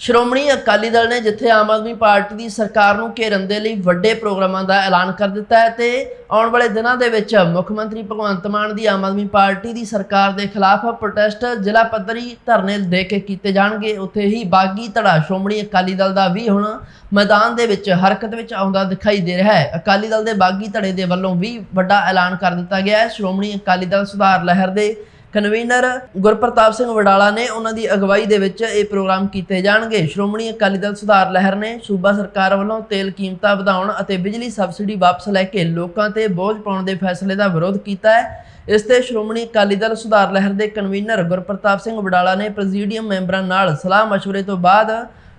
ਸ਼੍ਰੋਮਣੀ ਅਕਾਲੀ ਦਲ ਨੇ ਜਿੱਥੇ ਆਮ ਆਦਮੀ ਪਾਰਟੀ ਦੀ ਸਰਕਾਰ ਨੂੰ ਘੇਰਨ ਦੇ ਲਈ ਵੱਡੇ ਪ੍ਰੋਗਰਾਮਾਂ ਦਾ ਐਲਾਨ ਕਰ ਦਿੱਤਾ ਹੈ ਤੇ ਆਉਣ ਵਾਲੇ ਦਿਨਾਂ ਦੇ ਵਿੱਚ ਮੁੱਖ ਮੰਤਰੀ ਭਗਵੰਤ ਮਾਨ ਦੀ ਆਮ ਆਦਮੀ ਪਾਰਟੀ ਦੀ ਸਰਕਾਰ ਦੇ ਖਿਲਾਫ ਪ੍ਰੋਟੈਸਟ ਜ਼ਿਲ੍ਹਾ ਪੱਧਰੀ ਧਰਨੇ ਦੇ ਕੇ ਕੀਤੇ ਜਾਣਗੇ। ਉੱਥੇ ਹੀ ਬਾਗੀ ਧੜਾ ਸ਼੍ਰੋਮਣੀ ਅਕਾਲੀ ਦਲ ਦਾ ਵੀ ਹੁਣ ਮੈਦਾਨ ਦੇ ਵਿੱਚ ਹਰਕਤ ਵਿੱਚ ਆਉਂਦਾ ਦਿਖਾਈ ਦੇ ਰਿਹਾ ਹੈ। ਅਕਾਲੀ ਦਲ ਦੇ ਬਾਗੀ ਧੜੇ ਦੇ ਵੱਲੋਂ ਵੀ ਵੱਡਾ ਐਲਾਨ ਕਰ ਦਿੱਤਾ ਗਿਆ ਹੈ। ਸ਼੍ਰੋਮਣੀ ਅਕਾਲੀ ਦਲ ਸੁਧਾਰ ਲਹਿਰ ਦੇ ਕਨਵੀਨਰ ਗੁਰਪ੍ਰਤਾਪ ਸਿੰਘ ਵਡਾਲਾ ਨੇ ਉਹਨਾਂ ਦੀ ਅਗਵਾਈ ਦੇ ਵਿੱਚ ਇਹ ਪ੍ਰੋਗਰਾਮ ਕੀਤੇ ਜਾਣਗੇ। ਸ਼੍ਰੋਮਣੀ ਅਕਾਲੀ ਦਲ ਸੁਧਾਰ ਲਹਿਰ ਨੇ ਸੂਬਾ ਸਰਕਾਰ ਵੱਲੋਂ ਤੇਲ ਕੀਮਤਾਂ ਵਧਾਉਣ ਅਤੇ ਬਿਜਲੀ ਸਬਸਿਡੀ ਵਾਪਸ ਲੈ ਕੇ ਲੋਕਾਂ ਤੇ ਬੋਝ ਪਾਉਣ ਦੇ ਫੈਸਲੇ ਦਾ ਵਿਰੋਧ ਕੀਤਾ ਹੈ। ਇਸ ਤੇ ਸ਼੍ਰੋਮਣੀ ਅਕਾਲੀ ਦਲ ਸੁਧਾਰ ਲਹਿਰ ਦੇ ਕਨਵੀਨਰ ਗੁਰਪ੍ਰਤਾਪ ਸਿੰਘ ਵਡਾਲਾ ਨੇ ਪ੍ਰੈਜ਼ੀਡੀਅਮ ਮੈਂਬਰਾਂ ਨਾਲ ਸਲਾਹ مشਵਰੇ ਤੋਂ ਬਾਅਦ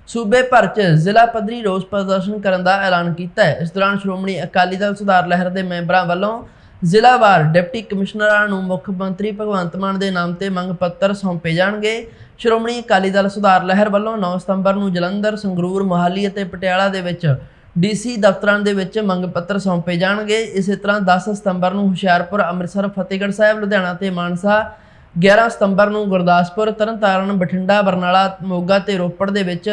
ਸੂਬੇ ਭਰ 'ਚ ਜ਼ਿਲ੍ਹਾ ਪੱਧਰੀ ਰੋਸ ਪ੍ਰਦਰਸ਼ਨ ਕਰਨ ਦਾ ਐਲਾਨ ਕੀਤਾ ਹੈ। ਇਸ ਦੌਰਾਨ ਸ਼੍ਰੋਮਣੀ ਅਕਾਲੀ ਦਲ ਸੁਧਾਰ ਲਹਿਰ ਦੇ ਮੈਂਬਰਾਂ ਵੱਲੋਂ ਜ਼ਿਲ੍ਹਾਵਾਰ ਡਿਪਟੀ ਕਮਿਸ਼ਨਰਾਂ ਨੂੰ ਮੁੱਖ ਮੰਤਰੀ ਭਗਵੰਤ ਮਾਨ ਦੇ ਨਾਮ ਤੇ ਮੰਗ ਪੱਤਰ ਸੌਂਪੇ ਜਾਣਗੇ। ਸ਼੍ਰੋਮਣੀ ਅਕਾਲੀ ਦਲ ਸੁਧਾਰ ਲਹਿਰ ਵੱਲੋਂ 9 ਸਤੰਬਰ ਨੂੰ ਜਲੰਧਰ, ਸੰਗਰੂਰ, ਮੋਹਾਲੀ ਅਤੇ ਪਟਿਆਲਾ ਦੇ ਵਿੱਚ ਡੀਸੀ ਦਫ਼ਤਰਾਂ ਦੇ ਵਿੱਚ ਮੰਗ ਪੱਤਰ ਸੌਂਪੇ ਜਾਣਗੇ। ਇਸੇ ਤਰ੍ਹਾਂ 10 ਸਤੰਬਰ ਨੂੰ ਹੁਸ਼ਿਆਰਪੁਰ, ਅੰਮ੍ਰਿਤਸਰ, ਫਤਿਹਗੜ੍ਹ ਸਾਹਿਬ, ਲੁਧਿਆਣਾ ਤੇ ਮਾਨਸਾ 11 ਸਤੰਬਰ ਨੂੰ ਗੁਰਦਾਸਪੁਰ, ਤਰਨਤਾਰਨ, ਬਠਿੰਡਾ, ਬਰਨਾਲਾ, ਮੋਗਾ ਤੇ ਰੋਪੜ ਦੇ ਵਿੱਚ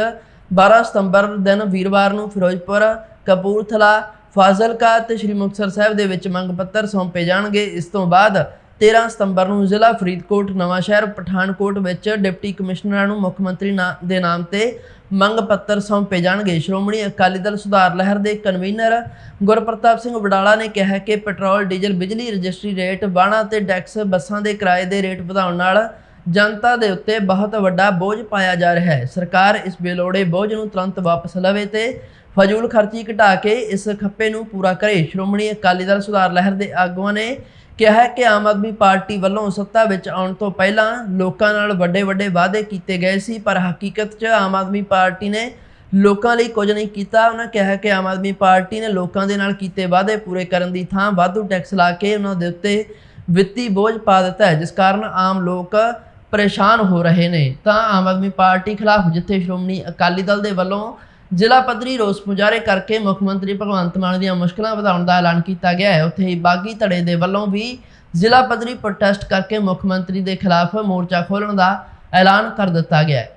12 ਸਤੰਬਰ ਦਿਨ ਵੀਰਵਾਰ ਨੂੰ ਫਿਰੋਜ਼ਪੁਰ, ਕਪੂਰਥਲਾ ਫਾਜ਼ਿਲਕਾ ਤੇ ਸ਼੍ਰੀ ਮੁਕਤਸਰ ਸਾਹਿਬ ਦੇ ਵਿੱਚ ਮੰਗ ਪੱਤਰ ਸੌਂਪੇ ਜਾਣਗੇ। ਇਸ ਤੋਂ ਬਾਅਦ 13 ਸਤੰਬਰ ਨੂੰ ਜ਼ਿਲ੍ਹਾ ਫਰੀਦਕੋਟ ਨਵਾਂਸ਼ਹਿਰ ਪਠਾਨਕੋਟ ਵਿੱਚ ਡਿਪਟੀ ਕਮਿਸ਼ਨਰਾਂ ਨੂੰ ਮੁੱਖ ਮੰਤਰੀ ਨਾ- ਦੇ ਨਾਮ ਤੇ ਮੰਗ ਪੱਤਰ ਸੌਂਪੇ ਜਾਣਗੇ। ਸ਼੍ਰੋਮਣੀ ਅਕਾਲੀ ਦਲ ਸੁਧਾਰ ਲਹਿਰ ਦੇ ਕਨਵੀਨਰ ਗੁਰਪ੍ਰਤਾਪ ਸਿੰਘ ਵਡਾਲਾ ਨੇ ਕਿਹਾ ਕਿ ਪੈਟਰੋਲ, ਡੀਜ਼ਲ, ਬਿਜਲੀ ਰਜਿਸਟਰੀ ਰੇਟ ਬਾਣਾ ਤੇ ਟੈਕਸ ਬੱਸਾਂ ਦੇ ਕਿਰਾਏ ਦੇ ਰੇਟ ਵਧਾਉਣ ਨਾਲ ਜਨਤਾ ਦੇ ਉੱਤੇ ਬਹੁਤ ਵੱਡਾ ਬੋਝ ਪਾਇਆ ਜਾ ਰਿਹਾ ਹੈ। ਸਰਕਾਰ ਇਸ ਬੇਲੋੜੇ ਬੋਝ ਨੂੰ ਤੁਰੰਤ ਵਾਪਸ ਲਵੇ ਤੇ ਫਜ਼ੂਲ ਖਰਚੀ ਘਟਾ ਕੇ ਇਸ ਖੱਪੇ ਨੂੰ ਪੂਰਾ ਕਰੇ। ਸ਼੍ਰੋਮਣੀ ਅਕਾਲੀ ਦਲ ਸੁਧਾਰ ਲਹਿਰ ਦੇ ਆਗੂਆਂ ਨੇ ਕਿਹਾ ਕਿ ਆਮ ਆਦਮੀ ਪਾਰਟੀ ਵੱਲੋਂ ਸੱਤਾ ਵਿੱਚ ਆਉਣ ਤੋਂ ਪਹਿਲਾਂ ਲੋਕਾਂ ਨਾਲ ਵੱਡੇ ਵੱਡੇ ਵਾਅਦੇ ਕੀਤੇ ਗਏ ਸੀ, ਪਰ ਹਕੀਕਤ 'ਚ ਆਮ ਆਦਮੀ ਪਾਰਟੀ ਨੇ ਲੋਕਾਂ ਲਈ ਕੁਝ ਨਹੀਂ ਕੀਤਾ। ਉਹਨਾਂ ਕਿਹਾ ਕਿ ਆਮ ਆਦਮੀ ਪਾਰਟੀ ਨੇ ਲੋਕਾਂ ਦੇ ਨਾਲ ਕੀਤੇ ਵਾਅਦੇ ਪੂਰੇ ਕਰਨ ਦੀ ਥਾਂ ਵਾਧੂ ਟੈਕਸ ਲਾ ਕੇ ਉਹਨਾਂ ਦੇ ਉੱਤੇ ਵਿੱਤੀ ਬੋਝ ਪਾ ਦਿੱਤਾ ਹੈ, ਜਿਸ ਕਾਰਨ ਆਮ ਲੋਕ ਪਰੇਸ਼ਾਨ ਹੋ ਰਹੇ ਨੇ। ਤਾਂ ਆਮ ਆਦਮੀ ਪਾਰਟੀ ਖਿਲਾਫ ਜਿੱਥੇ ਸ਼੍ਰੋਮਣੀ ਅਕਾਲੀ ਦਲ ਦੇ ਵੱਲੋਂ ਜ਼ਿਲ੍ਹਾ ਪੱਧਰੀ ਰੋਸ ਮੁਜ਼ਾਹਰੇ ਕਰਕੇ ਮੁੱਖ ਮੰਤਰੀ ਭਗਵੰਤ ਮਾਨ ਦੀਆਂ ਮੁਸ਼ਕਲਾਂ ਵਧਾਉਣ ਦਾ ਐਲਾਨ ਕੀਤਾ ਗਿਆ ਹੈ, ਉੱਥੇ ਹੀ ਬਾਗੀ ਧੜੇ ਦੇ ਵੱਲੋਂ ਵੀ ਜ਼ਿਲ੍ਹਾ ਪੱਧਰੀ ਪ੍ਰੋਟੈਸਟ ਕਰਕੇ ਮੁੱਖ ਮੰਤਰੀ ਦੇ ਖਿਲਾਫ ਮੋਰਚਾ ਖੋਲ੍ਹਣ ਦਾ ਐਲਾਨ ਕਰ ਦਿੱਤਾ ਗਿਆ ਹੈ।